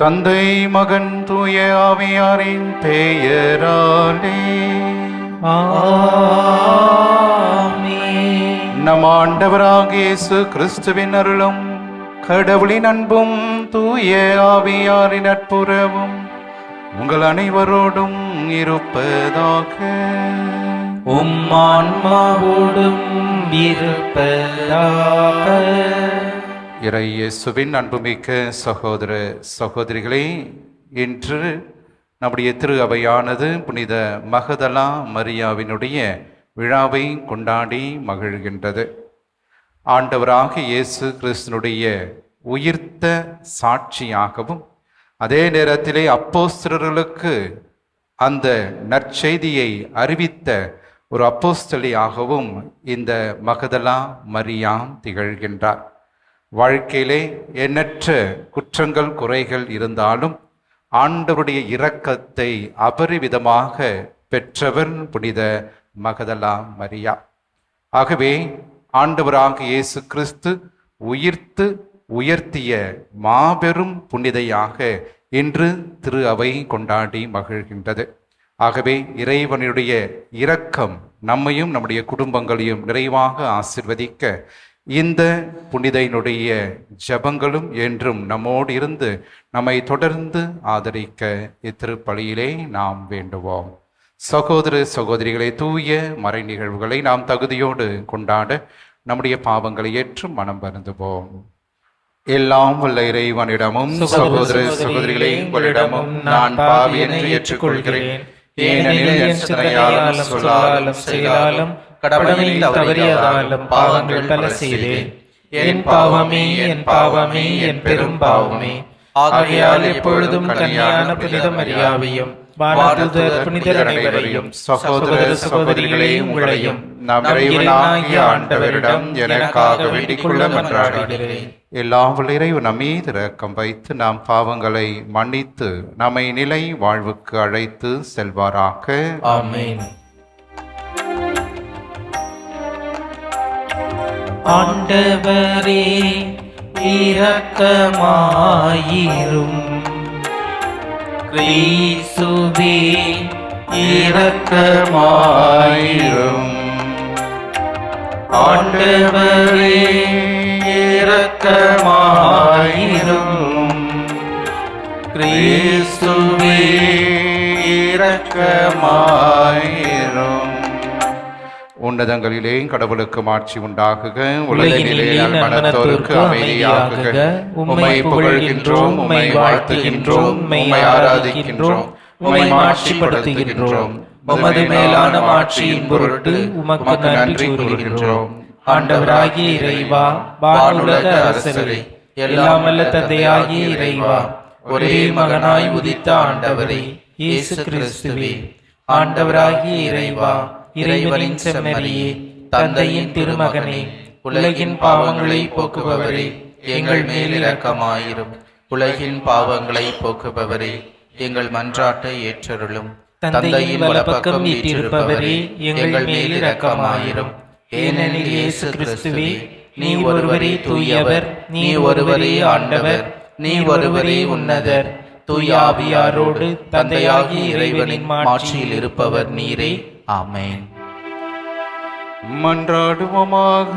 தந்தை மகன் தூய ஆவியாரின் பெயராலே. நம் ஆண்டவராகிய இயேசு கிறிஸ்துவின் அருளும் கடவுளின் அன்பும் தூய ஆவியாரின் நட்புறவும் உங்கள் அனைவரோடும் இருப்பதாக. உம் ஆன்மாவோடும் இருப்பதாக. இறையேசுவின் அன்புமிக்க சகோதர சகோதரிகளே இன்று நம்முடைய திரு அவையானது புனித மகதலா மரியாவினுடைய விழாவை கொண்டாடி மகிழ்கின்றது. ஆண்டவராக இயேசு கிறிஸ்தனுடைய உயிர்த்த சாட்சியாகவும் அதே நேரத்திலே அப்போஸ்திரர்களுக்கு அந்த நற்செய்தியை அறிவித்த ஒரு அப்போஸ்தலியாகவும் இந்த மகதலா மரியாம் திகழ்கின்றார். வாழ்க்கையிலே எண்ணற்ற குற்றங்கள் குறைகள் இருந்தாலும் ஆண்டவருடைய இரக்கத்தை அபரிவிதமாக பெற்றவர் புனித மகதலா மரியா. ஆகவே ஆண்டவராக இயேசு கிறிஸ்து உயிர்த்து உயர்த்திய மாபெரும் புனிதையாக இன்று திரு அவை கொண்டாடி மகிழ்கின்றது. ஆகவே இறைவனுடைய இரக்கம் நம்மையும் நம்முடைய குடும்பங்களையும் நிறைவாக ஆசிர்வதிக்க இந்த புனிதையினுடைய ஜபங்களும் என்றும் நம்மோடு இருந்து நம்மை தொடர்ந்து ஆதரிக்க இத்திருப்பலியிலே நாம் வேண்டுவோம். சகோதர சகோதரிகளை தூய மறை நிகழ்வுகளை நாம் தகுதியோடு கொண்டாட நம்முடைய பாவங்களை ஏற்று மனம் வருந்துவோம். எல்லாம் வல்ல இறைவனிடமும் சகோதர சகோதரிகளே உங்களிடமும் நான் பாவி என்று ஏற்றுக்கொள்கிறேன். ஏனெனில் என் சொல்லாலும் செயலாலும் கடமையில் தவறியதாலும் பாவங்கள் பல செய்தேன். என் பாவமே என் பாவமே என் பெரும் பாவமே. ஆகையால் எப்பொழுதும் கன்னியான புனித மரியாவையும் புனிதர் அனைவரையும் சகோதர சகோதரிகளே உங்களையும் நாம் இறைவனாகிய ஆண்டவரிடம் எனக்காக வேண்டிக் கொள்ள மன்றாடுகிறேன். எல்லாம் இறைவன் மீது இரக்கம் வைத்து நாம் பாவங்களை மன்னித்து நம்மை நிலை வாழ்வுக்கு அழைத்து செல்வாராக. ஆமென். ஆண்டவரே இரக்கமாயிரும். கிரீசுவே இரக்கமாயிரும். ஆண்டவரே இரக்கமாயிரும். கிரீசுவே இரக்கமாயிரும். உன்னதங்களிலே கடவுளுக்கு மாட்சி உண்டாகுக. உலகினிலே நல்மனத்தோருக்கு அமைதியாகுக. உம்மை புகழ்கின்றோம் உம்மை வாழ்த்துகின்றோம் உம்மை ஆராதிக்கின்றோம் உம்மை மாட்சிப்படுத்துகின்றோம். உமது மேலான மாட்சியின் பொருட்டு உமக்கு நன்றி கூறுகின்றோம். ஆண்டவராகிய இறைவா வானுலக அரசரே எல்லாம் வல்ல தந்தையாகிய இறைவா ஒரே மகனாய் உதித்த ஆண்டவரே இயேசு கிறிஸ்துவே ஆண்டவராகிய இறைவா இறைவனின் செம்மறியே தந்தையின் திருமகனே உலகின் பாவங்களை போக்குபவரே எங்கள் மேல் இரக்கமாயிரும் உலகின் பாவங்களை போக்குபவரே எங்கள் மன்றாட்டை ஏற்றருளும். தந்தையின் வலப்பக்கம் வீற்றிருப்பவரே எங்கள் மேல் இரக்கமாயிரும் ஏனெனில் இயேசு கிறிஸ்துவே நீ ஒருவரே தூயவர் நீ ஒருவரே ஆண்டவர் நீ ஒருவரே உன்னதர். தூய ஆவியாரோடு தந்தையாகிய இறைவனின் மாட்சியில் இருப்பவர் நீரே. ஆமேன். மன்றாடுவோமாக.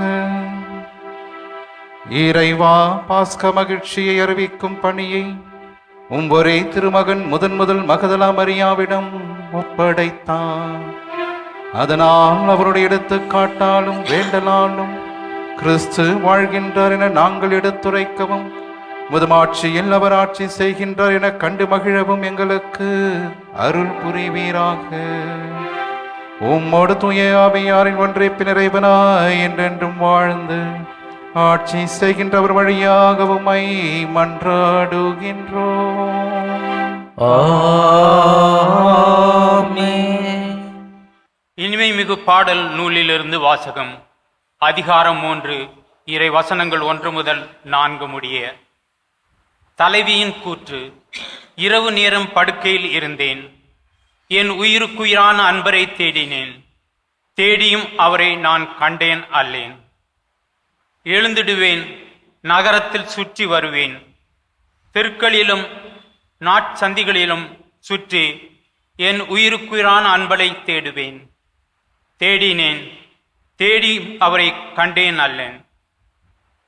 இறைவா பாஸ்க மகிழ்ச்சியை அறிவிக்கும் பணியை உம் ஒரே திருமகன் முதன் முதல் மகதலா மரியாவிடம் ஒப்படைத்தார் அதனால் அவருடைய எடுத்துக்காட்டாலும் வேண்டலாலும் கிறிஸ்து வாழ்கின்றார் என நாங்கள் எடுத்துரைக்கவும் முதுமாட்சியில் அவர் ஆட்சி செய்கின்றார் என கண்டு மகிழவும் எங்களுக்கு அருள் புரிவீராக. உம்மோடு தூய ஆவியாரின் ஒன்றே பின்னிறைவனாய் என்றென்றும் வாழ்ந்து ஆட்சி செய்கின்றவர் வழியாக உம்மை மன்றாடுகின்றோம். இனிமை மிகு பாடல் நூலிலிருந்து வாசகம். அதிகாரம் மூன்று. இறை வசனங்கள் ஒன்று முதல் நான்கு முடிய. தலைவியின் கூற்று. இரவு நேரம் படுக்கையில் இருந்தேன். என் உயிருக்குயிரான அன்பரை தேடினேன். தேடியும் அவரை நான் கண்டேன் அல்லேன். எழுந்திடுவேன் நகரத்தில் சுற்றி வருவேன். தெருக்களிலும் நாட்சந்திகளிலும் சுற்றி என் உயிருக்குயிரான அன்பலை தேடுவேன். தேடினேன் தேடி அவரை கண்டேன் அல்லேன்.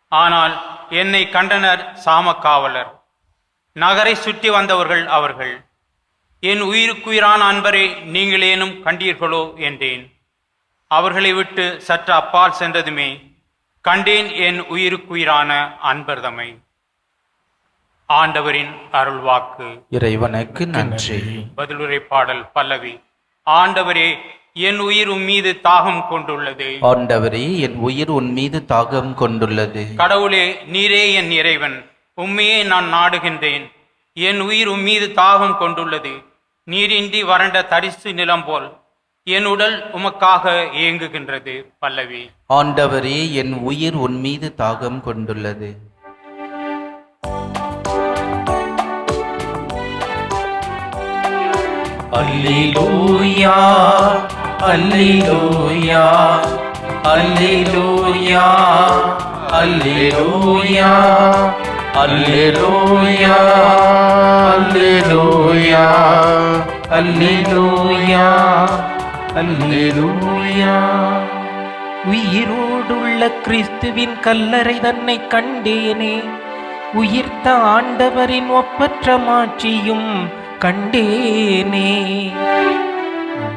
ஆனால் என்னை கண்டனர் சாமக்காவலர். நகரை சுற்றி வந்தவர்கள் அவர்கள். என் உயிருக்குயிரான அன்பரை நீங்களேனும் கண்டீர்களோ என்றேன். அவர்களை விட்டு சற்று அப்பால் சென்றதுமே கண்டேன் என் உயிருக்குயிரான அன்பர்தமை. ஆண்டவரின் அருள்வாக்கு. இறைவனுக்கு நன்றி. பதிலுரை பாடல் பல்லவி. ஆண்டவரே என் உயிர் உம் மீது தாகம் கொண்டுள்ளது. ஆண்டவரே என் உயிர் உன் மீது தாகம் கொண்டுள்ளது. கடவுளே நீரே என் இறைவன். உம்மையே நான் நாடுகின்றேன். என் உயிர் உம் மீது தாகம் கொண்டுள்ளது. நீரின்றி வறண்ட தரிசு நிலம் போல் என் உடல் உமக்காக ஏங்குகின்றது பல்லவி. ஆண்டவரே என் உயிர் உன் மீது தாகம் கொண்டுள்ளது. அல்லேலூயா அல்லேலூயா அல்லேலூயா அல்லேலூயா. அல்லேலூயா அல்லேலூயா அல்லேலூயா அல்லேலூயா உயிரோடுள்ள கிறிஸ்துவின் கல்லறை தன்னை கண்டேனே. உயிர்த்த ஆண்டவரின் ஒப்பற்ற மாட்சியும் கண்டேனே.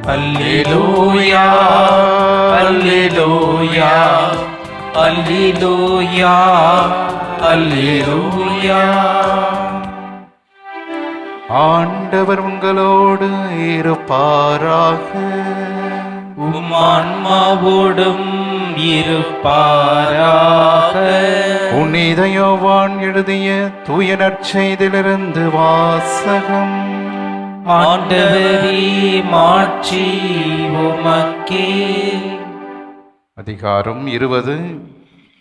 அல்லேலூயா அல்லேலூயா அல்லேலூயா அல்லேலூயா ஆண்டவர் உங்களோடு இருப்பாராக. உம் ஆன்மாவோடும் இருப்பாராக. புனித யோவான் எழுதிய தூய நற்செய்திலிருந்து வாசகம். ஆண்டவரே மாட்சி உமக்கே. அதிகாரம் இருபது.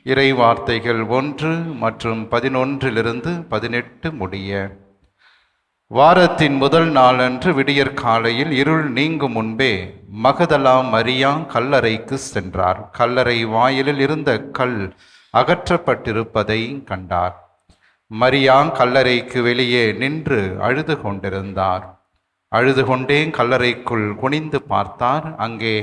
இறை வார்த்தைகள் ஒன்று மற்றும் பதினொன்றிலிருந்து பதினெட்டு முடிய. வாரத்தின் முதல் நாளன்று விடியற் காலையில் இருள் நீங்கும் முன்பே மகதலா மரியா கல்லறைக்கு சென்றார். கல்லறை வாயிலில் இருந்த கல் அகற்றப்பட்டிருப்பதை கண்டார். மரியா கல்லறைக்கு வெளியே நின்று அழுது கொண்டிருந்தார். அழுது கொண்டே கல்லறைக்குள் குனிந்து பார்த்தார். அங்கே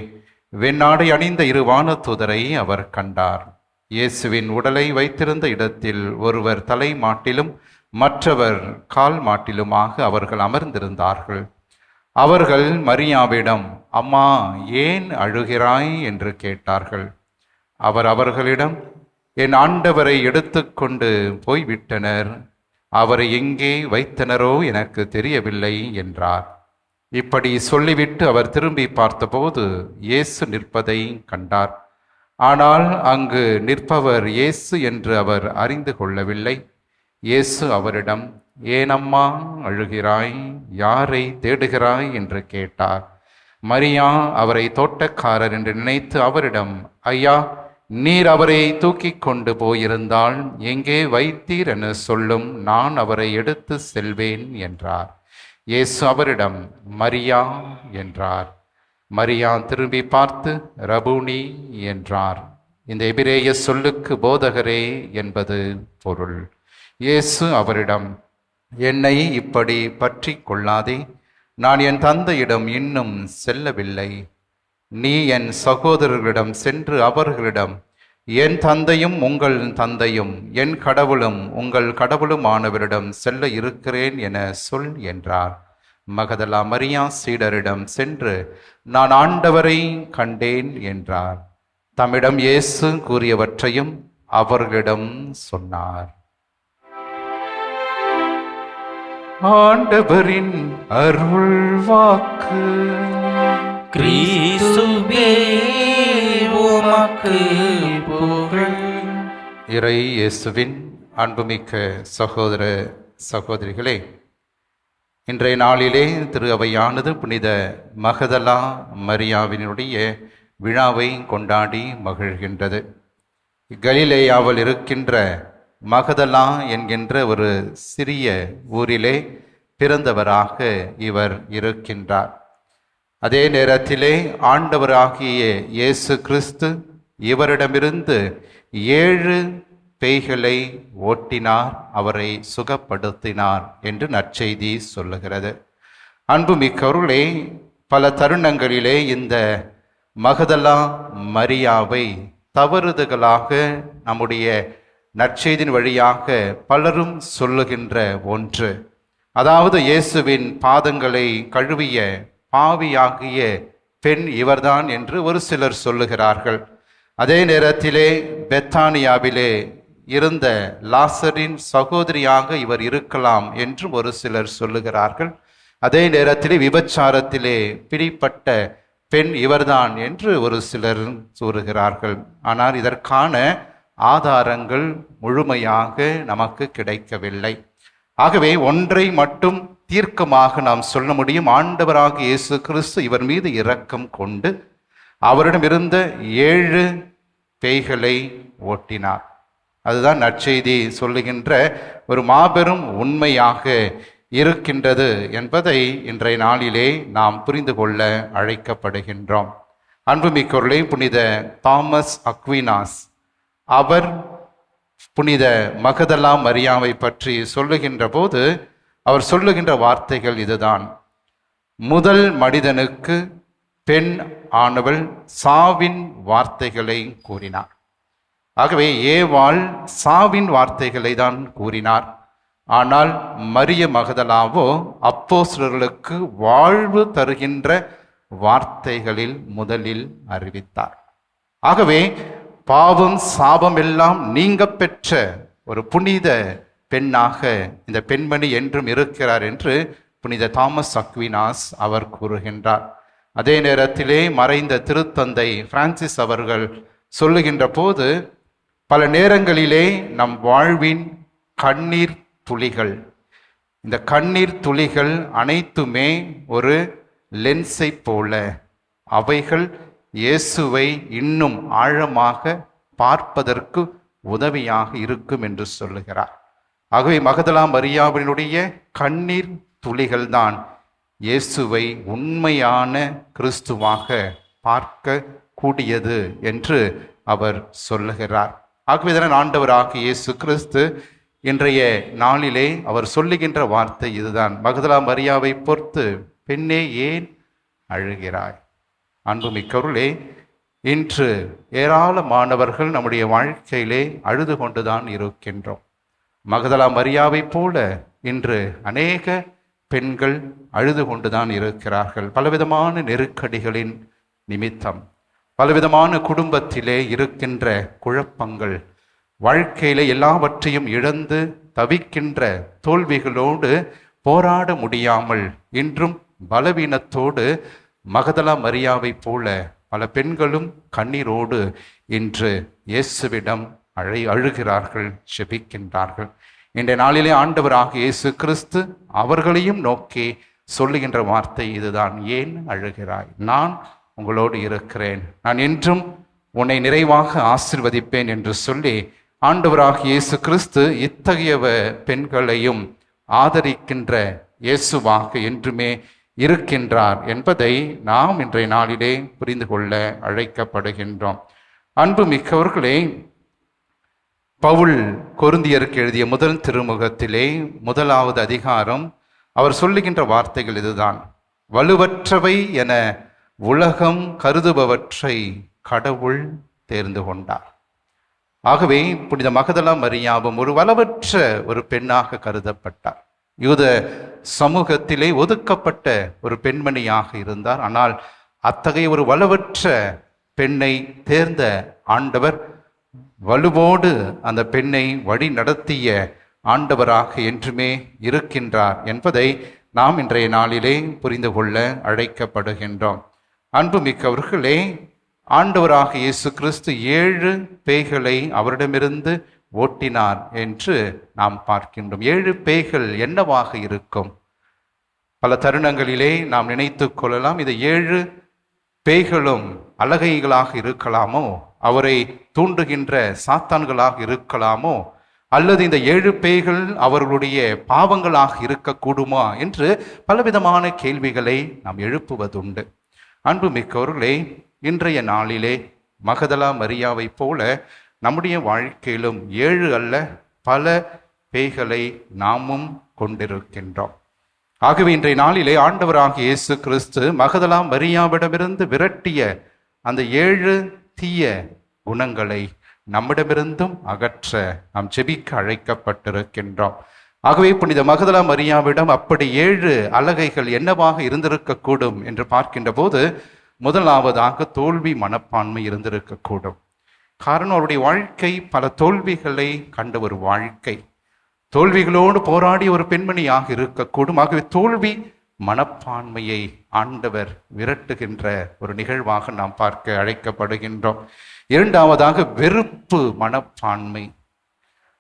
வெண்ணாடை அணிந்த இரு வானதூதரை அவர் கண்டார். இயேசுவின் உடலை வைத்திருந்த இடத்தில் ஒருவர் தலை மாட்டிலும் மற்றவர் கால் மாட்டிலுமாக அவர்கள் அமர்ந்திருந்தார்கள். அவர்கள் மரியாவிடம் அம்மா ஏன் அழுகிறாய்? என்று கேட்டார்கள். அவர் அவர்களிடம் என் ஆண்டவரை எடுத்துக்கொண்டு போய்விட்டனர். அவரை எங்கே வைத்தனரோ எனக்கு தெரியவில்லை என்றார். இப்படி சொல்லிவிட்டு அவர் திரும்பி பார்த்தபோது இயேசு நிற்பதை கண்டார். ஆனால் அங்கு நிற்பவர் இயேசு என்று அவர் அறிந்து கொள்ளவில்லை. இயேசு அவரிடம் ஏனம்மா அழுகிறாய்? யாரை தேடுகிறாய்? என்று கேட்டார். மரியா அவரை தோட்டக்காரர் என்று நினைத்து அவரிடம் ஐயா நீர் அவரை தூக்கி கொண்டு போயிருந்தால் எங்கே வைத்தீர் என சொல்லும் நான் அவரை எடுத்து செல்வேன் என்றார். இயேசு அவரிடம் மரியா என்றார். மரியா திரும்பி பார்த்து ரபுனி என்றார். இந்த எபிரேய சொல்லுக்கு போதகரே என்பது பொருள். இயேசு அவரிடம் என்னை இப்படி பற்றி கொள்ளாதே. நான் என் தந்தையிடம் இன்னும் செல்லவில்லை. நீ என் சகோதரர்களிடம் சென்று அவர்களிடம் என் தந்தையும் உங்கள் தந்தையும் என் கடவுளும் உங்கள் கடவுளுமானவரிடம் செல்ல இருக்கிறேன் என சொல் என்றார். மகதலா மரியா சீடரிடம் சென்று நான் ஆண்டவரை கண்டேன் என்றார். தம்மிடம் இயேசு கூறியவற்றையும் அவர்களிடம் சொன்னார். ஆண்டவரின் அருள் வாக்கு கிறிஸ்துவே உமக்கு புகழ். இறை இயேசுவின் அன்புமிக்க சகோதர சகோதரிகளே இன்றைய நாளிலே திரு அவையானது புனித மகதலா மரியாவினுடைய விழாவை கொண்டாடி மகிழ்கின்றது. கலிலேயாவில் இருக்கின்ற மகதலா என்கின்ற ஒரு சிறிய ஊரிலே பிறந்தவராக இவர் இருக்கின்றார். அதே நேரத்திலே ஆண்டவராகிய இயேசு கிறிஸ்து இவரிடமிருந்து ஏழு பேய்களை ஓட்டினார் அவரை சுகப்படுத்தினார் என்று நற்செய்தி சொல்லுகிறது. அன்புமிக்கவர்களே பல தருணங்களிலே இந்த மகதலா மரியாவை தவறுதலாக நம்முடைய நற்செய்தின் வழியாக பலரும் சொல்லுகின்ற ஒன்று. அதாவது இயேசுவின் பாதங்களை கழுவிய பாவியாகிய பெண் இவர்தான் என்று ஒரு சிலர் சொல்லுகிறார்கள். அதே நேரத்திலே பெத்தானியாவிலே இருந்த லாசரின் சகோதரியாக இவர் இருக்கலாம் என்று ஒரு சிலர் சொல்லுகிறார்கள். அதே நேரத்திலே விபச்சாரத்திலே பிடிப்பட்ட பெண் இவர்தான் என்று ஒரு சிலர் கூறுகிறார்கள். ஆனால் இதற்கான ஆதாரங்கள் முழுமையாக நமக்கு கிடைக்கவில்லை. ஆகவே ஒன்றை மட்டும் தீர்க்கமாக நாம் சொல்ல முடியும். ஆண்டவராக இயேசு கிறிஸ்து இவர் மீது இரக்கம் கொண்டு அவரிடம் இருந்த ஏழு பேய்களை ஓட்டினார். அதுதான் நற்செய்தி சொல்லுகின்ற ஒரு மாபெரும் உண்மையாக இருக்கின்றது என்பதை இன்றைய நாளிலே நாம் புரிந்து கொள்ள அழைக்கப்படுகின்றோம். அன்புமிக்கொருளை புனித தாமஸ் அக்வினாஸ் அவர் புனித மகதலா மரியாவை பற்றி சொல்லுகின்ற போது அவர் சொல்லுகின்ற வார்த்தைகள் இதுதான். முதல் மனிதனுக்கு பெண் ஆனவள் சாவின் வார்த்தைகளை கூறினார். ஆகவே ஏவாள் சாவின் வார்த்தைகளை தான் கூறினார். ஆனால் மரிய மகதலாவோ அப்போஸ்லர்களுக்கு வாழ்வு தருகின்ற வார்த்தைகளில் முதலில் அறிவித்தார். ஆகவே பாவம் சாபம் எல்லாம் நீங்க பெற்ற ஒரு புனித பெண்ணாக இந்த பெண்மணி என்றும் இருக்கிறார் என்று புனித தாமஸ் அக்வினாஸ் அவர் கூறுகின்றார். அதே நேரத்திலே மறைந்த திருத்தந்தை பிரான்சிஸ் அவர்கள் சொல்லுகின்ற போது பல நேரங்களிலே நம் வாழ்வின் கண்ணீர் துளிகள். இந்த கண்ணீர் துளிகள் அனைத்துமே ஒரு லென்ஸை போல. அவைகள் இயேசுவை இன்னும் ஆழமாக பார்ப்பதற்கு உதவியாக இருக்கும் என்று சொல்லுகிறார். ஆகவே மகதலா மரியாவினுடைய கண்ணீர் துளிகள்தான் இயேசுவை உண்மையான கிறிஸ்துவாக பார்க்க கூடியது என்று அவர் சொல்லுகிறார். ஆகவே ஆண்டவர் ஆண்டவராக இயேசு கிறிஸ்து இன்றைய நாளிலே அவர் சொல்லுகின்ற வார்த்தை இதுதான். மகதலா மரியாவை பொறுத்து பெண்ணே ஏன் அழுகிறாய்? அன்புமிக்கவர்களே இன்று ஏராளமானவர்கள் நம்முடைய வாழ்க்கையிலே அழுது கொண்டுதான் இருக்கின்றோம். மகதலா மரியாவைப் போல இன்று அநேக பெண்கள் அழுது கொண்டுதான் இருக்கிறார்கள். பலவிதமான நெருக்கடிகளின் நிமித்தம் பலவிதமான குடும்பத்திலே இருக்கின்ற குழப்பங்கள் வாழ்க்கையில எல்லாவற்றையும் இழந்து தவிக்கின்ற தோல்விகளோடு போராட முடியாமல் இன்றும் பலவீனத்தோடு மகதலா மரியாவைப் போல பல பெண்களும் கண்ணீரோடு இன்று இயேசுவிடம் அழை அழுகிறார்கள் செபிக்கின்றார்கள். இன்றைய நாளிலே ஆண்டவராக இயேசு கிறிஸ்து அவர்களையும் நோக்கி சொல்லுகின்ற வார்த்தை இதுதான். ஏன் அழுகிறாய்? நான் உங்களோடு இருக்கிறேன். நான் என்றும் உன்னை நிறைவாக ஆசிர்வதிப்பேன் என்று சொல்லி ஆண்டவராக இயேசு கிறிஸ்து இத்தகைய பெண்களையும் ஆதரிக்கின்ற இயேசுவாக என்றுமே இருக்கின்றார் என்பதை நாம் இன்றைய நாளிலே புரிந்து கொள்ள அழைக்கப்படுகின்றோம். அன்பு மிக்கவர்களே பவுல் கொருந்தியருக்கு எழுதிய முதல் திருமுகத்திலே முதலாவது அதிகாரம் அவர் சொல்லுகின்ற வார்த்தைகள் இதுதான். வலுவற்றவை என உலகம் கருதுபவற்றை கடவுள் தேர்ந்து கொண்டார். ஆகவே புனித மகதலா மரியாவும் ஒரு வலவற்ற ஒரு பெண்ணாக கருதப்பட்டார். யூத சமூகத்திலே ஒதுக்கப்பட்ட ஒரு பெண்மணியாக இருந்தார். ஆனால் அத்தகைய ஒரு வலுவற்ற பெண்ணை தேர்ந்த ஆண்டவர் வலுவோடு அந்த பெண்ணை வழி நடத்திய ஆண்டவராக என்றுமே இருக்கின்றார் என்பதை நாம் இன்றைய நாளிலே புரிந்து கொள்ள அழைக்கப்படுகின்றோம். அன்புமிக்கவர்களே ஆண்டவராக இயேசு கிறிஸ்து ஏழு பேய்களை அவரிடமிருந்து ஓட்டினார் என்று நாம் பார்க்கின்றோம். ஏழு பேய்கள் என்னவாக இருக்கும்? பல தருணங்களிலே நாம் நினைத்து கொள்ளலாம் இது ஏழு பேய்களும் அழகைகளாக இருக்கலாமோ? அவரை தூண்டுகின்ற சாத்தான்களாக இருக்கலாமோ? அல்லது இந்த ஏழு பேய்கள் அவர்களுடைய பாவங்களாக இருக்கக்கூடுமா? என்று பலவிதமான கேள்விகளை நாம் எழுப்புவதுண்டு. அன்புமிக்கவர்களே இன்றைய நாளிலே மகதலா மரியாவைப் போல நம்முடைய வாழ்க்கையிலும் ஏழு அல்ல பல பேய்களை நாமும் கொண்டிருக்கின்றோம். ஆகவே இன்றைய நாளிலே ஆண்டவராக இயேசு கிறிஸ்து மகதலா மரியாவிடமிருந்து விரட்டிய அந்த ஏழு தீய குணங்களை நம்மிடமிருந்தும் அகற்ற நாம் செபிக்க அழைக்கப்பட்டிருக்கின்றோம். ஆகவே புனித மகதலா மரியாவிடம் அப்படி ஏழு அலகைகள் என்னவாக இருந்திருக்கக்கூடும் என்று பார்க்கின்ற போது முதலாவதாக தோல்வி மனப்பான்மை இருந்திருக்கக்கூடும். காரணம் அவருடைய வாழ்க்கை பல தோல்விகளை கண்ட ஒரு வாழ்க்கை. தோல்விகளோடு போராடிய ஒரு பெண்மணியாக இருக்கக்கூடும். ஆகவே தோல்வி மனப்பான்மையை ஆண்டவர் விரட்டுகின்ற ஒரு நிகழ்வாக நாம் பார்க்க அழைக்கப்படுகின்றோம். இரண்டாவதாக வெறுப்பு மனப்பான்மை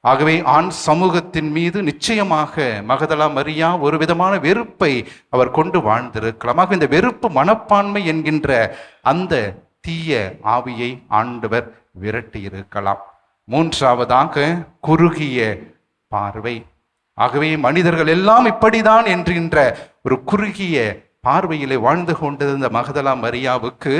ஆகவே ஆண் சமூகத்தின் மீது நிச்சயமாக மகதலா மரியா ஒரு விதமான வெறுப்பை அவர் கொண்டு வாழ்ந்திருக்கலாம். ஆக இந்த வெறுப்பு மனப்பான்மை என்கின்ற அந்த தீய ஆவியை ஆண்டவர் விரட்டி இருக்கலாம். மூன்றாவதாக குறுகிய பார்வை. ஆகவே மனிதர்கள் எல்லாம் இப்படிதான் என்கின்ற ஒரு குறுகிய பார்வையிலே வாழ்ந்து கொண்டிருந்த மகதலா மரியாவுக்கு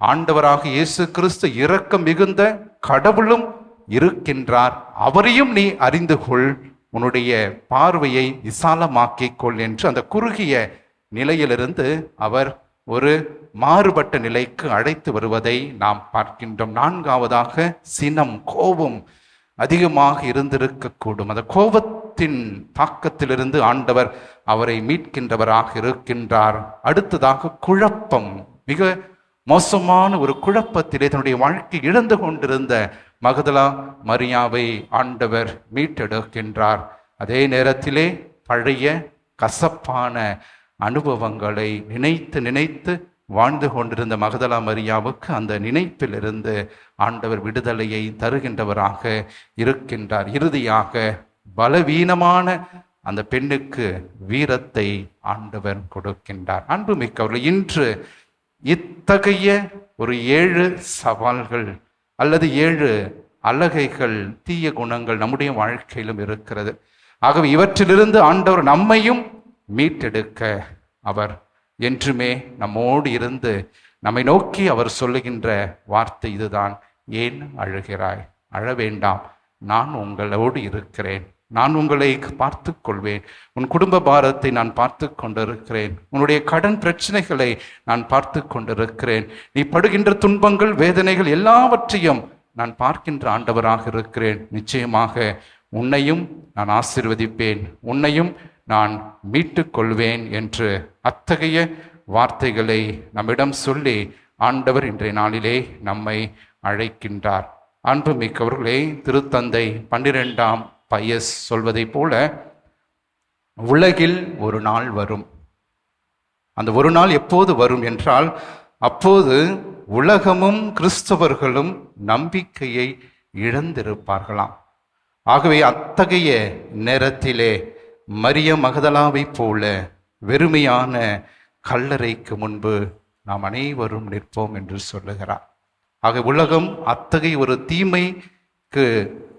ஆண்டவராக இயேசு கிறிஸ்து இரக்கம் மிகுந்த கடவுளும் இருக்கின்றார். அவரையும் நீ அறிந்து கொள். உன்னுடைய பார்வையை விசாலமாக்கிக் கொள் என்று அந்த குறுகிய நிலையிலிருந்து அவர் ஒரு மாறுபட்ட நிலைக்கு அழைத்து வருவதை நாம் பார்க்கின்றோம். நான்காவதாக சினம் கோபம் அதிகமாக இருந்திருக்கக்கூடும். அந்த கோபத்தின் தாக்கத்திலிருந்து ஆண்டவர் அவரை மீட்கின்றவராக இருக்கின்றார். அடுத்ததாக குழப்பம். மிக மோசமான ஒரு குழப்பத்திலே தன்னுடைய வாழ்க்கை இழந்து கொண்டிருந்த மகதலா மரியாவை ஆண்டவர் மீட்டெடுக்கின்றார். அதே நேரத்திலே பழைய கசப்பான அனுபவங்களை நினைத்து நினைத்து வாழ்ந்து கொண்டிருந்த மகதலா மரியாவுக்கு அந்த நினைப்பிலிருந்து ஆண்டவர் விடுதலையை தருகின்றவராக இருக்கின்றார். இறுதியாக பலவீனமான அந்த பெண்ணுக்கு வீரத்தை ஆண்டவர் கொடுக்கின்றார். அன்புமிக்கவர்கள் இன்று இத்தகைய ஒரு ஏழு சவால்கள் அல்லது ஏழு அலகைகள் தீய குணங்கள் நம்முடைய வாழ்க்கையிலும் இருக்கிறது. ஆகவே இவற்றிலிருந்து ஆண்டவர் நம்மையும் மீட்டெடுக்க அவர் என்றுமே நம்மோடு இருந்து நம்மை நோக்கி அவர் சொல்லுகின்ற வார்த்தை இதுதான். ஏன் அழுகிறாய்? அழ வேண்டாம். நான் உங்களோடு இருக்கிறேன். நான் உங்களை பார்த்து கொள்வேன் உன் குடும்ப பாரத்தை நான் பார்த்து கொண்டிருக்கிறேன் உன்னுடைய கடன் பிரச்சனைகளை நான் பார்த்து கொண்டிருக்கிறேன் நீ படுகின்ற துன்பங்கள் வேதனைகள் எல்லாவற்றையும் நான் பார்க்கின்ற ஆண்டவராக இருக்கிறேன். நிச்சயமாக உன்னையும் நான் ஆசிர்வதிப்பேன். உன்னையும் நான் மீட்டு கொள்வேன் என்று அத்தகைய வார்த்தைகளை நம்மிடம் சொல்லி ஆண்டவர் இன்றைய நாளிலே நம்மை அழைக்கின்றார். அன்பு மிக்கவர்களே திருத்தந்தை பன்னிரெண்டாம் பயஸ் சொல்வதைப் போல உலகில் ஒரு நாள் வரும். அந்த ஒரு நாள் எப்போது வரும் என்றால் அப்போது உலகமும் கிறிஸ்தவர்களும் நம்பிக்கையை இழந்திருப்பார்களாம். ஆகவே அத்தகைய நேரத்திலே மரிய மகதலாவைப் போல வெறுமையான கல்லறைக்கு முன்பு நாம் அனைவரும் நிற்போம் என்று சொல்லுகிறார். ஆக உலகம் அத்தகைய ஒரு தீமைக்கு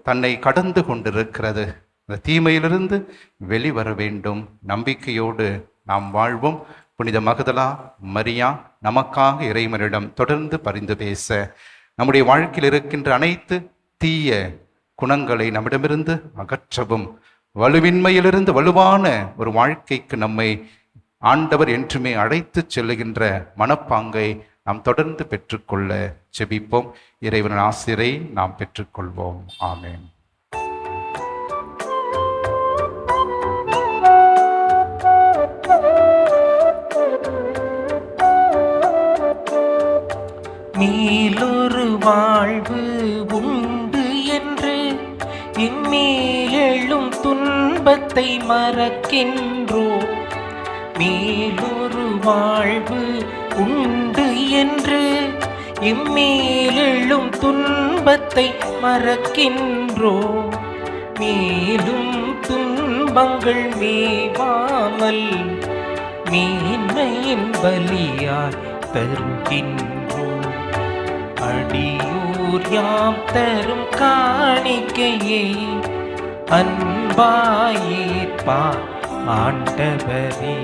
தன்னை கடந்து கொண்டிருக்கிறது. அந்த தீமையிலிருந்து வெளிவர வேண்டும். நம்பிக்கையோடு நாம் வாழ்வோம். புனித மகதலா மரியா நமக்காக இறைவனிடம் தொடர்ந்து பரிந்து பேச. நம்முடைய வாழ்க்கையில் இருக்கின்ற அனைத்து தீய குணங்களை நம்மிடமிருந்து அகற்றவும். வலுவின்மையிலிருந்து வலுவான ஒரு வாழ்க்கைக்கு நம்மை ஆண்டவர் என்றுமே அழைத்துச் செல்லுகின்ற மனப்பாங்கை நாம் தொடர்ந்து பெற்றுக்கொள்ள செபிப்போம் இறைவனின் ஆசிரை நாம் பெற்றுக்கொள்வோம். ஆமேன். மேலொரு வாழ்வு உண்டு என்று இம்மேலும் துன்பத்தை மறக்கின்றோம். மேலொரு வாழ்வு உண்டு என்று இம்மேலும் துன்பத்தை மறக்கின்றோம். மேலும் துன்பங்கள் மேவாமல் மேன்மையின் பலியாய் தருகின்றோம். அடியூர் யாம் தரும் காணிக்கையே அன்பாயேற்பா ஆண்டவரே.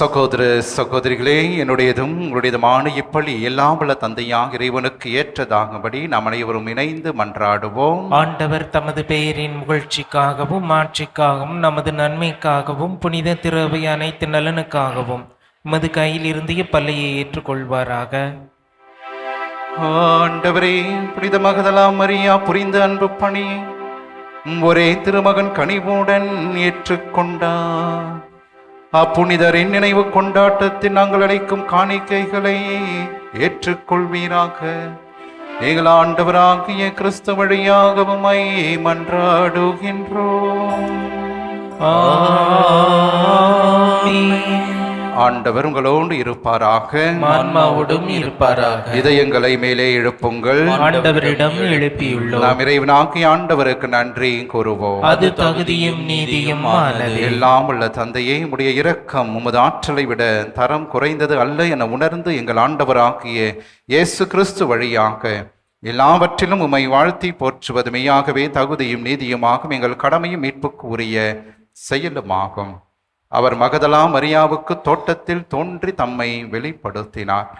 சகோதர சகோதரிகளே என்னுடையதும் உங்களுடையதுமான இப்பள்ளி எல்லாம் உள்ள தந்தையாக இறைவனுக்கு ஏற்றதாகும்படி நாம் அனைவரும் இணைந்து மன்றாடுவோம். ஆண்டவர் தமது பெயரின் புகழ்ச்சிக்காகவும் மாட்சிக்காகவும் நமது நன்மைக்காகவும் புனித திரவை அனைத்து நலனுக்காகவும் உமது கையில் இருந்து இப்பள்ளியை ஏற்றுக்கொள்வாராக. ஆண்டவரே புனித மகதலாம் மரியா புரிந்த அன்பு பணியை ஒரே திருமகன் கனிவுடன் ஏற்றுக்கொண்டார். அப்புனிதரின் நினைவு கொண்டாட்டத்தில் நாங்கள் அளிக்கும் காணிக்கைகளை ஏற்றுக்கொள்வீராக. எங்கள் ஆண்டவராகிய கிறிஸ்து வழியாகவும் உம்மை மன்றாடுகின்றோம் ஆண்டவர் உங்களோடு இருப்பாராக. ஆன்மாவோடும் இருப்பாராக. இதயங்களை மேலே எழுப்புங்கள். ஆண்டவரிடம் எழுப்பியுள்ளோம். நாம் இறைவனாக்கி ஆண்டவருக்கு நன்றி கூறுவோம். அது தகுதியும் நீதியும் எல்லாம் உள்ள தந்தையே உடைய இரக்கம் உமது ஆற்றலை விட தரம் குறைந்தது அல்ல என உணர்ந்து எங்கள் ஆண்டவராகிய இயேசு கிறிஸ்து வழியாக எல்லாவற்றிலும் உம்மை வாழ்த்தி போற்றுவது மெய்யாகவே தகுதியும் நீதியுமாகும். எங்கள் கடமையும் மீட்புக்கு உரிய செயலுமாகும். அவர் மகதலா மரியாவுக்கு தோட்டத்தில் தோன்றி தம்மை வெளிப்படுத்தினார்.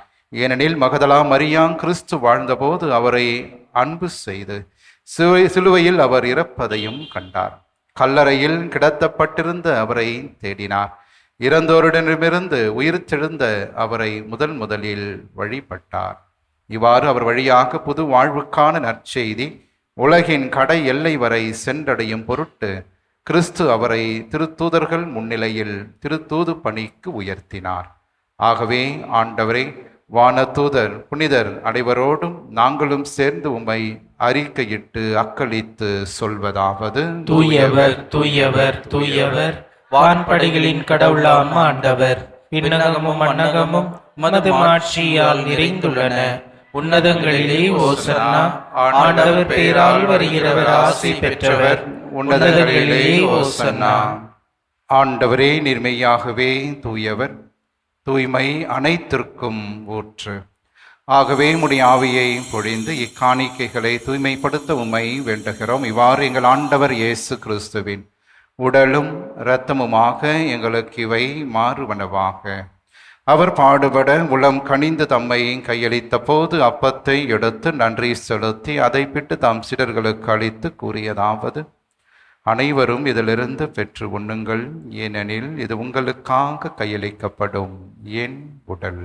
ஏனெனில் மகதலா மரியா கிறிஸ்து வாழ்ந்தபோது அவரை அன்பு செய்து சிலுவை சிலுவையில் அவர் இறப்பதையும் கண்டார். கல்லறையில் கிடத்தப்பட்டிருந்த அவரை தேடினார். இறந்தோரிடமிருந்து உயிர்த்தெழுந்த அவரை முதன் முதலில் வழிபட்டார். இவ்வாறு அவர் வழியாக புது வாழ்வுக்கான நற்செய்தி உலகின் கடை எல்லை வரை சென்றடையும் பொருட்டு கிறிஸ்து அவரை திருத்தூதர்கள் முன்னிலையில் திருத்தூது பணிக்கு உயர்த்தினார். ஆகவே ஆண்டவரே வானதூதர் புனிதர் அனைவரோடும் நாங்களும் சேர்ந்து உம்மை அறிக்கையிட்டு அக்களித்து சொல்வதாவது. தூயவர் தூயவர் தூயவர் வான்படைகளின் கடவுளாம் ஆண்டவர். விண்ணகமும் மது மாட்சியால் நிறைந்துள்ளன. உன்னதங்களிலே ஓசனா ஆண்டவர் பெயரால் வருகிறவர் ஆசை பெற்றவர். உன்னதங்களிலே ஓசன்னா. ஆண்டவரே நிர்மையாகவே தூயவர். தூய்மை அனைத்திற்கும் ஊற்று. ஆகவே முடிய ஆவியை பொழிந்து இக்காணிக்கைகளை தூய்மைப்படுத்த உம்மை வேண்டுகிறோம். இவ்வாறு எங்கள் ஆண்டவர் இயேசு கிறிஸ்துவின் உடலும் இரத்தமுமாக எங்களுக்கு இவை மாறுவனவாக. அவர் பாடுபட உளம் கனிந்து தம்மை கையளித்த போது அப்பத்தை எடுத்து நன்றி செலுத்தி அதை பிட்டு தாம் சிலர்களுக்கு அளித்து கூறியதாவது அனைவரும் இதிலிருந்து பெற்று உண்ணுங்கள். ஏனெனில் இது உங்களுக்காக கையளிக்கப்படும் என் உடல்.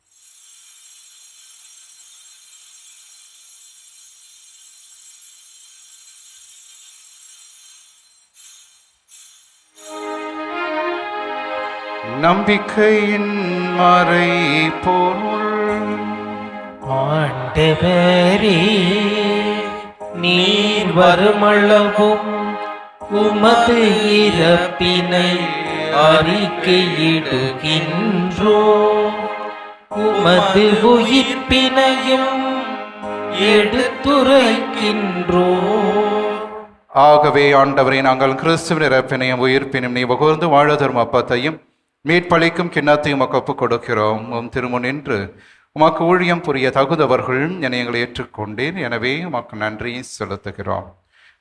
நம்பிக்கையின் மறை பொருள் ஆண்டவரே நீர் வருமளவும் உமது இறப்பினை அறிக்கையிடுகின்றோ. உமது உயிர்ப்பினையும் எடுத்துரைக்கின்றோ. ஆகவே ஆண்டவரை நாங்கள் கிறிஸ்துவின் இறப்பினையும் உயிர்ப்பினும் நீ புகழ்ந்து வாழ தரும் அப்பத்தையும் மீட்பளிக்கும் கிண்ணத்தை உமக்கு ஒப்புக் கொடுக்கிறோம் உம் திருமுன் என்று உமக்கு ஊழியம் புரிய தகுந்தவர்கள் என எங்களை ஏற்றுக்கொண்டேன் எனவே உமக்கு நன்றி செலுத்துகிறோம்.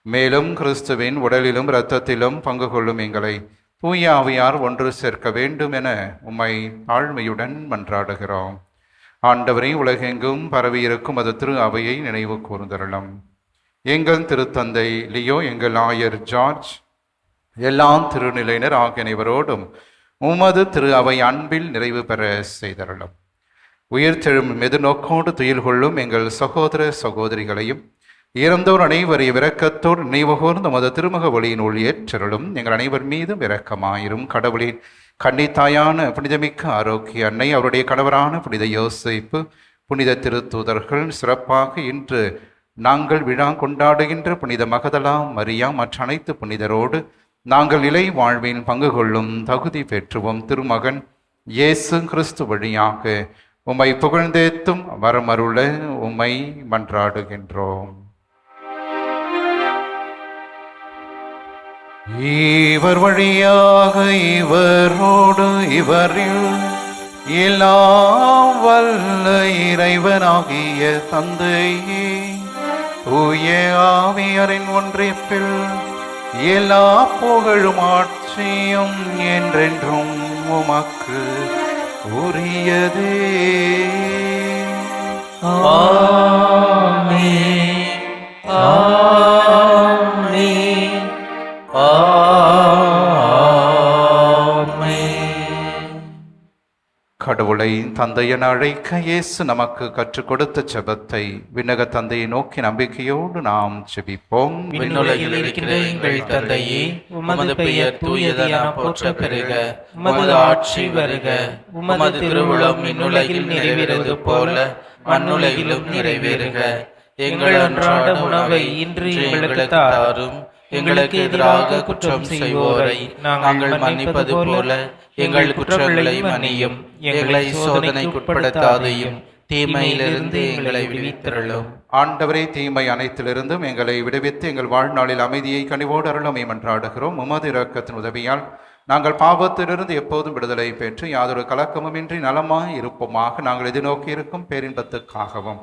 மேலும் கிறிஸ்துவின் உடலிலும் இரத்தத்திலும் பங்கு கொள்ளும் எங்களை தூய ஆவியார் ஒன்று சேர்க்க வேண்டும் என உம்மை ஆழ்மையுடன் மன்றாடுகிறோம். ஆண்டவரை உலகெங்கும் பரவியிருக்கும் அது திரு அவையை நினைவு கூர்ந்தருளும். எங்கள் திருத்தந்தை லியோ எங்கள் ஆயர் ஜார்ஜ் எல்லாம் திருநிலையினர் ஆகிய அனைவரோடும் உமது திரு அவை அன்பில் நிறைவு பெற செய்தருளும். உயிர்த்தெழும் மெதுநோக்கோடு துயில் கொள்ளும் எங்கள் சகோதர சகோதரிகளையும் இறந்தோர் அனைவரையும் இரக்கத்தோடு நினைவுகூர்ந்து மத திருமுக ஒளியினுள் ஏற்றருளும். எங்கள் அனைவர் மீதும் இரக்கமாயிரும். கடவுளின் கன்னித்தாயான புனிதமிக்க ஆரோக்கிய அன்னை அவருடைய கணவரான புனித யோசிப்பு புனித திருத்தூதர்கள் சிறப்பாக இன்று நாங்கள் விழா கொண்டாடுகின்ற புனித மகதலாம் மரியா மற்ற அனைத்து புனிதரோடு நாங்கள் நிலை வாழ்வில் பங்கு கொள்ளும் தகுதி பெற்றுவோம் திருமகன் இயேசு கிறிஸ்து வழியாக. உம்மை புகழ்ந்தேத்தும் வரமருள உம்மை மன்றாடுகின்றோம். இவர் வழியாக இவரோடு இவரில் எல்லாம் வல்ல இறைவனாகிய தந்தையே. தூய ஆவியரின் ஒன்றிப்பில் எல்லா புகழும் ஆட்சியும் என்றென்றும் உமக்கு உரியதே. ஆமே ஆ கடவுளை தந்தையென அழைக்க இயேசு நமக்கு கற்றுக் கொடுத்த செபத்தை விண்ணக தந்தையை நோக்கி நம்பிக்கையோடு நாம் செபிப்போம். விண்ணுலகில் இருக்கின்ற எங்கள் தந்தையே உமது பெயர் தூயதென போற்ற உமது ஆட்சி வருக. உமது திருவுளம் விண்ணுலகில் நிறைவேறது போல மண்ணுலகிலும் நிறைவேறுக. எங்கள் அன்றாட உணவை இன்று எங்களுக்கு தாரும். எங்களுக்கு எதிராக குற்றம் செய்வோரை நாங்கள் மன்னிப்பது போல எங்கள் குற்றங்களை மன்னியும். எங்களை சோதனைக்கு உட்படுத்தாதையும் தீமையிலிருந்து எங்களை விடுவித்தருளும். ஆண்டவரே தீமை அனைத்திலிருந்தும் எங்களை விடுவித்து எங்கள் வாழ்நாளில் அமைதியை கனிவோடு அருளமை. மன்றாடுகிறோம் உமது இரக்கத்தின் உதவியால் நாங்கள் பாவத்திலிருந்து எப்போதும் விடுதலை பெற்று யாதொரு கலக்கமுமின்றி நலமாய் இருப்போமாக நாங்கள் எதிர்நோக்கி இருக்கும் பேரின்பத்துக்காகவும்.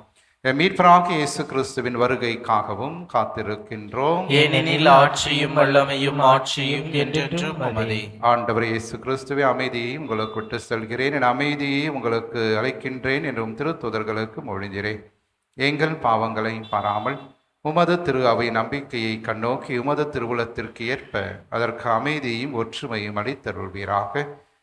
எம் மீட்பராகிய இயேசு கிறிஸ்துவின் வருகைக்காகவும் காத்திருக்கின்றோம். ஏனெனில் ஆட்சியும் வல்லமையும் ஆட்சியும் என்றென்றும் உமதே. ஆண்டவர் இயேசு கிறிஸ்துவே அமைதியை உங்களுக்கு விட்டு செல்கிறேன். என் அமைதியை உங்களுக்கு அளிக்கின்றேன் என்றும் திருத்துதர்களுக்கு மொழிகிறேன் எங்கள் பாவங்களை பாராமல் உமது திரு அவை நம்பிக்கையை கண்ணோக்கி உமது திருவுளத்திற்கு ஏற்ப அதற்கு அமைதியும் ஒற்றுமையும் அளித்தருள்வீராக.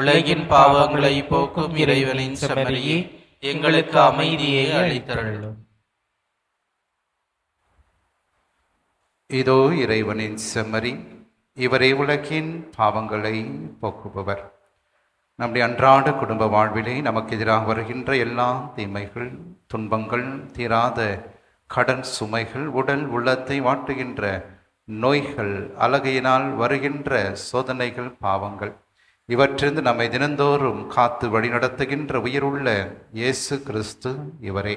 உலகின் பாவங்களை போக்கும் இறைவனின் செம்மறியே எங்களுக்கு அமைதியை அளித்தருளும். இதோ இறைவனின் செம்மறி இவரே உலகின் பாவங்களை போக்குபவர். நம்முடைய அன்றாட குடும்ப வாழ்விலே நமக்கு எதிராக வருகின்ற எல்லா தீமைகள் துன்பங்கள் தீராத கடன் சுமைகள் உடல் உள்ளத்தை வாட்டுகின்ற நோய்கள் அழகையினால் வருகின்ற சோதனைகள் பாவங்கள் இவற்றிலிருந்து நம்மை தினந்தோறும் காத்து வழிநடத்துகின்ற உயிருள்ள இயேசு கிறிஸ்து இவரே.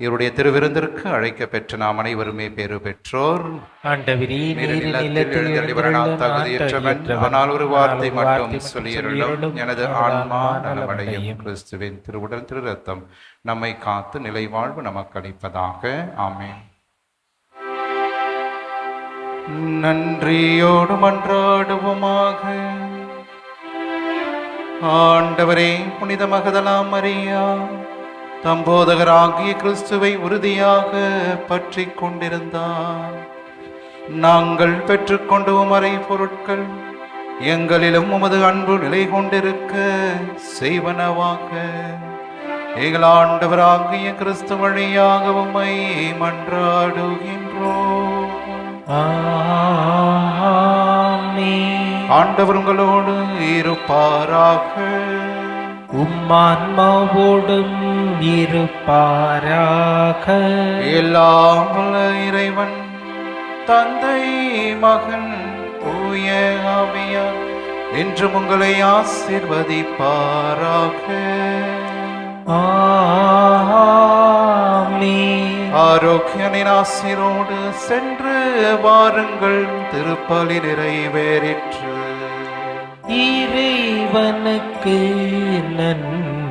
இவருடைய திருவிருந்திற்கு அழைக்க பெற்ற நாம் அனைவருமே பேறு பெற்றோர். ஆனால் ஒரு வார்த்தை மட்டும் மட்டும் சொல்லியருளும் எனது ஆன்மா நலமடையும். கிறிஸ்துவின் திருவுடல் திரு ரத்தம் நம்மை காத்து நிலை வாழ்வு நமக்கு அளிப்பதாக ஆமென். நன்றியோடு மன்றாடுவோமாக. ஆண்டவரே புனித மகதலாம் மரியா தம்போதகராகிய கிறிஸ்துவை உறுதியாக பற்றி கொண்டிருந்தார் நாங்கள் பெற்றுக்கொண்ட உமறை பொருட்கள். எங்களிலும் உமது அன்பு நிலை கொண்டிருக்க செய்வனவாக. எங்கள் ஆண்டவராகிய கிறிஸ்து வழியாக உம்மை மன்றாடுகின்றோம். ஆ. ஆண்டவர் உங்களோடு இருப்பாராக. உம்மான்மாவோடும் இருப்பாராக. எல்லாம் இறைவன் தந்தை மகன் தூய ஆவியார் என்றும் உங்களை ஆசிர்வதிப்பாராக. ஆரோக்கியனின் ஆசிரோடு சென்று வாருங்கள். திருப்பலி நிறைவேறிற்று. இறைவனுக்கு நன்றி.